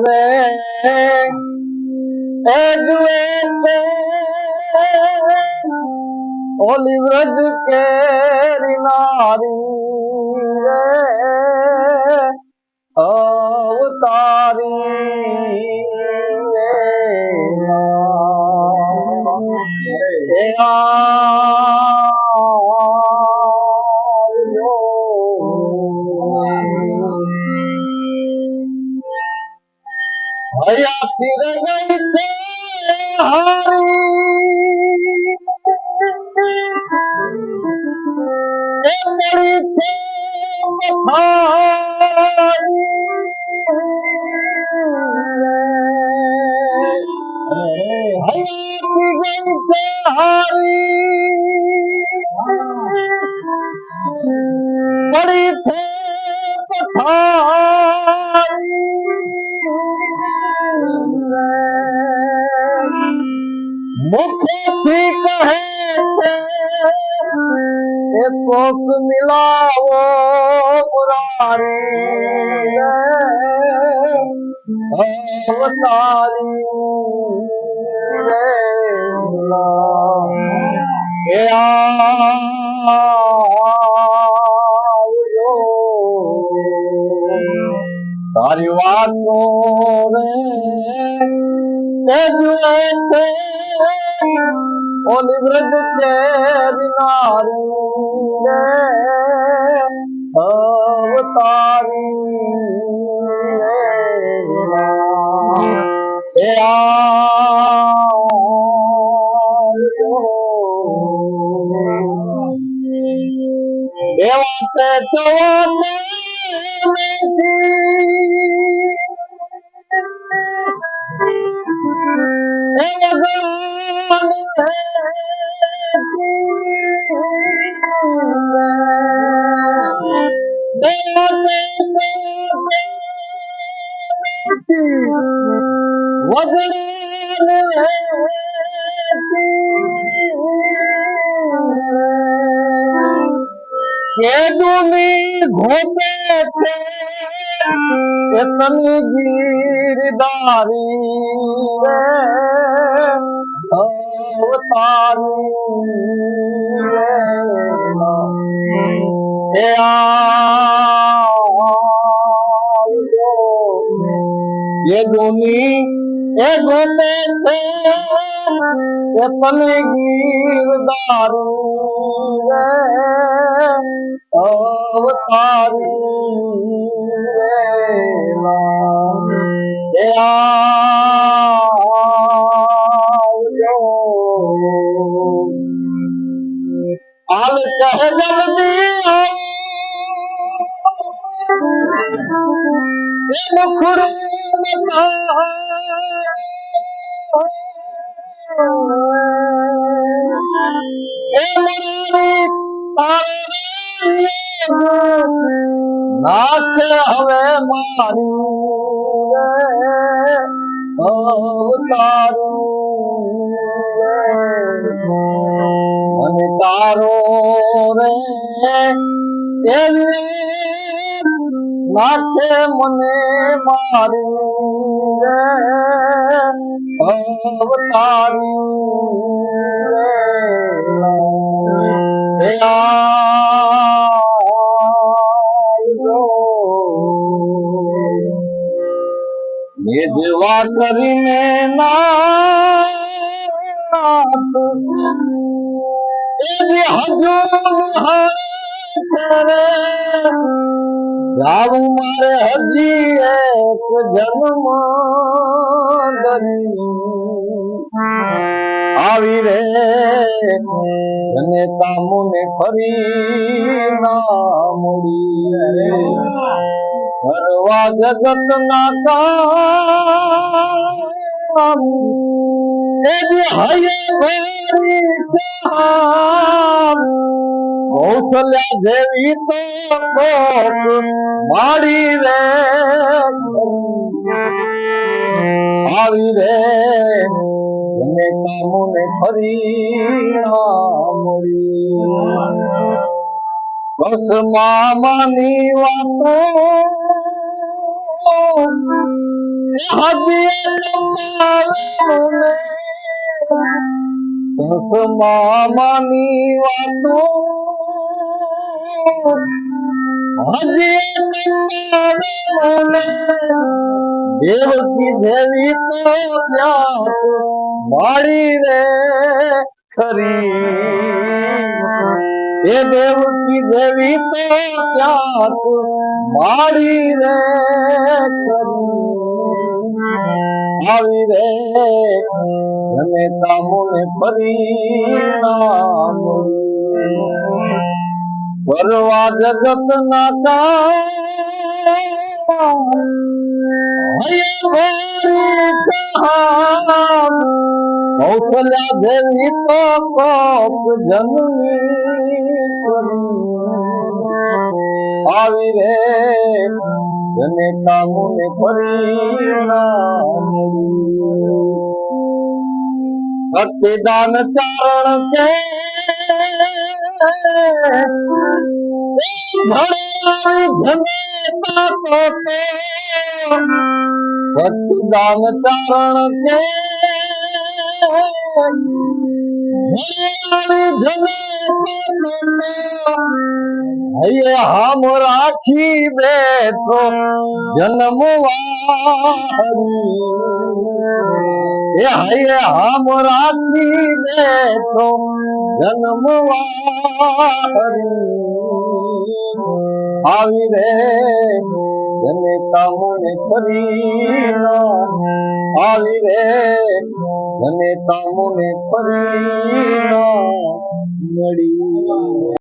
રે એ જુએ છે ઓલી વ્રજ કેરી નારી રે અવતારી રે એ હયા ફિર ગઈ છે હારી એ મળી છે મુખથી કહે છે એ કોક મિલાવો તારી વાતો રે ઓલી છે વિનારી રે અવતારી રે દેવા કેદુની ઘોટે છે. એ તની ગીરદારી અવતારી એ એ ગોતે છે એ તની ગીરદારી રે અવતારી કહે જલ્દી નાથ હવે મારી અવતારું. અને તારો રે નાથે મને મારી અવતારી. મેજવા કરીને ના હજુ હારે જાવું મારે હજી એક જન્મ આવી રે અને તામુને ફરી ના મૂડી. ફરવા જગત ના કામ એવી હૈયે ભરી ચામ કૌશલ્યા જેવી તો કોક માડી રે આવી રે અને કામોને ફરી ના મળી બસ મામાની વાતો હજી દેવકી દેવી તો ત્યાં માળી રે ખરી. એ દેવકી દેવી તો ત્યાં માળી રે ખરી. આવી રે અને તામુને પરિણામ ભરવા જગત ના કૌશલ્યા દેવી તો કોપ જન્મી આવી રે જને કામુને પરિણામ સત્યદાન ચારણ કે સત્યદાન ચારણ કે હામ રાખી બેઠો જન્મવારી એ હૈયે હમ રાખી બેઠો જન્મવારી આવી રે જને કામુને પરિણામ આવી રે. અને કામુને પરિણામ મળી